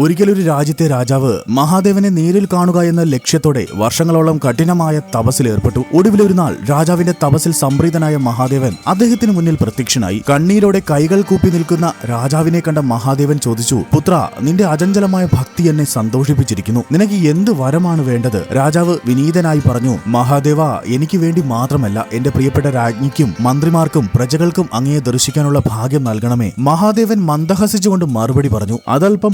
ഒരിക്കലൊരു രാജ്യത്തെ രാജാവ് മഹാദേവനെ നേരിൽ കാണുക എന്ന ലക്ഷ്യത്തോടെ വർഷങ്ങളോളം കഠിനമായ തപസ്സിൽ ഏർപ്പെട്ടു. ഒടുവിൽ ഒരു നാൾ രാജാവിന്റെ തപസ്സിൽ സംപ്രീതനായ മഹാദേവൻ അദ്ദേഹത്തിന് മുന്നിൽ പ്രത്യക്ഷനായി കണ്ണീരോടെ കൈകൾ കൂപ്പി നിൽക്കുന്ന രാജാവിനെ കണ്ട മഹാദേവൻ ചോദിച്ചു പുത്ര നിന്റെ അചഞ്ചലമായ ഭക്തി എന്നെ സന്തോഷിപ്പിച്ചിരിക്കുന്നു. നിനക്ക് എന്ത് വരമാണ് വേണ്ടത്? രാജാവ് വിനീതനായി പറഞ്ഞു മഹാദേവ എനിക്ക് വേണ്ടി മാത്രമല്ല എന്റെ പ്രിയപ്പെട്ട രാജ്ഞിക്കും മന്ത്രിമാർക്കും പ്രജകൾക്കും അങ്ങയെ ദർശിക്കാനുള്ള ഭാഗ്യം നൽകണമേ. മഹാദേവൻ മന്ദഹസിച്ചുകൊണ്ട് മറുപടി പറഞ്ഞു അതല്പം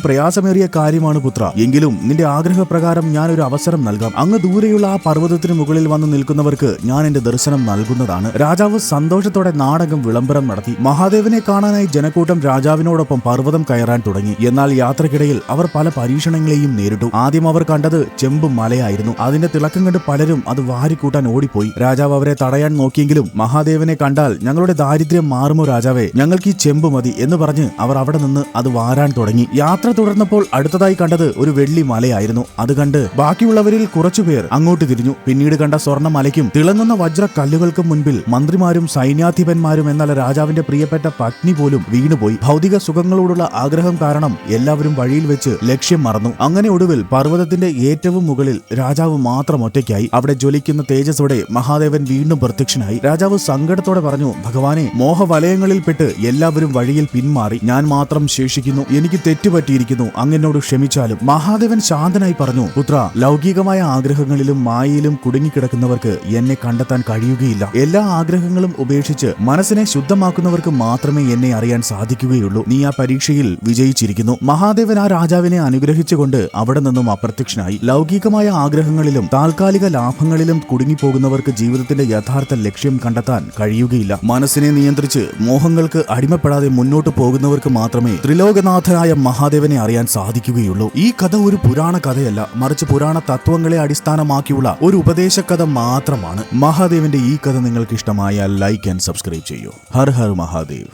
പ്രയാസമേറിയ കാര്യമാണ് പുത്ര. എങ്കിലും നിന്റെ ആഗ്രഹപ്രകാരം ഞാൻ ഒരു അവസരം നൽകാം. അങ്ങ് ദൂരെയുള്ള ആ പർവതത്തിന് മുകളിൽ വന്ന് നിൽക്കുന്നവർക്ക് ഞാൻ എന്റെ ദർശനം നൽകുന്നതാണ്. രാജാവ് സന്തോഷത്തോടെ നാടകം വിളംബരം നടത്തി. മഹാദേവനെ കാണാനായി ജനക്കൂട്ടം രാജാവിനോടൊപ്പം പർവതം കയറാൻ തുടങ്ങി. എന്നാൽ യാത്രക്കിടയിൽ അവർ പല പരീക്ഷണങ്ങളെയും നേരിട്ടു. ആദ്യം അവർ കണ്ടത് ചെമ്പ് മലയായിരുന്നു. അതിന്റെ തിളക്കം കണ്ട് പലരും അത് വാരിക്കൂട്ടാൻ ഓടിപ്പോയി. രാജാവ് അവരെ തടയാൻ നോക്കിയെങ്കിലും മഹാദേവനെ കണ്ടാൽ ഞങ്ങളുടെ ദാരിദ്ര്യം മാറുമോ രാജാവേ? ഞങ്ങൾക്ക് ഈ ചെമ്പ് മതി എന്ന് പറഞ്ഞ് അവർ അവിടെ നിന്ന് അത് വാരാൻ തുടങ്ങി. യാത്ര തുടർന്നപ്പോൾ അടുത്തതായി കണ്ടത് ഒരു വെള്ളി മലയായിരുന്നു. അത് കണ്ട് ബാക്കിയുള്ളവരിൽ കുറച്ചുപേർ അങ്ങോട്ട് തിരിഞ്ഞു. പിന്നീട് കണ്ട സ്വർണ മലയ്ക്കും തിളങ്ങുന്ന വജ്ര കല്ലുകൾക്കും മുൻപിൽ മന്ത്രിമാരും സൈന്യാധിപന്മാരും എന്നാൽ രാജാവിന്റെ പ്രിയപ്പെട്ട പത്നി പോലും വീണുപോയി. ഭൗതിക സുഖങ്ങളോടുള്ള ആഗ്രഹം കാരണം എല്ലാവരും വഴിയിൽ വെച്ച് ലക്ഷ്യം മറന്നു. അങ്ങനെ ഒടുവിൽ പർവതത്തിന്റെ ഏറ്റവും മുകളിൽ രാജാവ് മാത്രം ഒറ്റയ്ക്കായി. അവിടെ ജ്വലിക്കുന്ന തേജസ്സോടെ മഹാദേവൻ വീണ്ടും പ്രത്യക്ഷനായി. രാജാവ് സങ്കടത്തോടെ പറഞ്ഞു ഭഗവാനെ മോഹവലയങ്ങളിൽപ്പെട്ട് എല്ലാവരും വഴിയിൽ പിന്മാറി. ഞാൻ മാത്രം ശേഷിക്കുന്നു. എനിക്ക് തെറ്റുപറ്റിയിരിക്കുന്നു. അങ്ങനോട് ക്ഷമിച്ചാലും മഹാദേവൻ ശാന്തനായി പറഞ്ഞു പുത്ര ലൗകികമായ ആഗ്രഹങ്ങളിലും മായയിലും കുടുങ്ങിക്കിടക്കുന്നവർക്ക് എന്നെ കണ്ടെത്താൻ കഴിയുകയില്ല. എല്ലാ ആഗ്രഹങ്ങളും ഉപേക്ഷിച്ച് മനസ്സിനെ ശുദ്ധമാക്കുന്നവർക്ക് മാത്രമേ എന്നെ അറിയാൻ സാധിക്കുകയുള്ളൂ. നീ ആ പരീക്ഷയിൽ വിജയിച്ചിരിക്കുന്നു. മഹാദേവൻ ആ രാജാവിനെ അനുഗ്രഹിച്ചുകൊണ്ട് അവിടെ നിന്നും അപ്രത്യക്ഷനായി. ലൗകികമായ ആഗ്രഹങ്ങളിലും താൽക്കാലിക ലാഭങ്ങളിലും കുടുങ്ങിപ്പോകുന്നവർക്ക് ജീവിതത്തിന്റെ യഥാർത്ഥ ലക്ഷ്യം കണ്ടെത്താൻ കഴിയുകയില്ല. മനസ്സിനെ നിയന്ത്രിച്ച് മോഹങ്ങൾക്ക് അടിമപ്പെടാതെ മുന്നോട്ട് പോകുന്നവർക്ക് മാത്രമേ ത്രിലോകനാഥനായ മഹാദേവനെ അറിയാൻ സാധിക്കുകയുള്ളൂ. ഈ കഥ ഒരു പുരാണ കഥയല്ല. മറിച്ച് പുരാണ തത്വങ്ങളെ അടിസ്ഥാനമാക്കിയുള്ള ഒരു ഉപദേശ കഥ മാത്രമാണ്. മഹാദേവിന്റെ ഈ കഥ നിങ്ങൾക്ക് ഇഷ്ടമായാൽ ലൈക്ക് ആൻഡ് സബ്സ്ക്രൈബ് ചെയ്യൂ. ഹർ ഹർ മഹാദേവ്.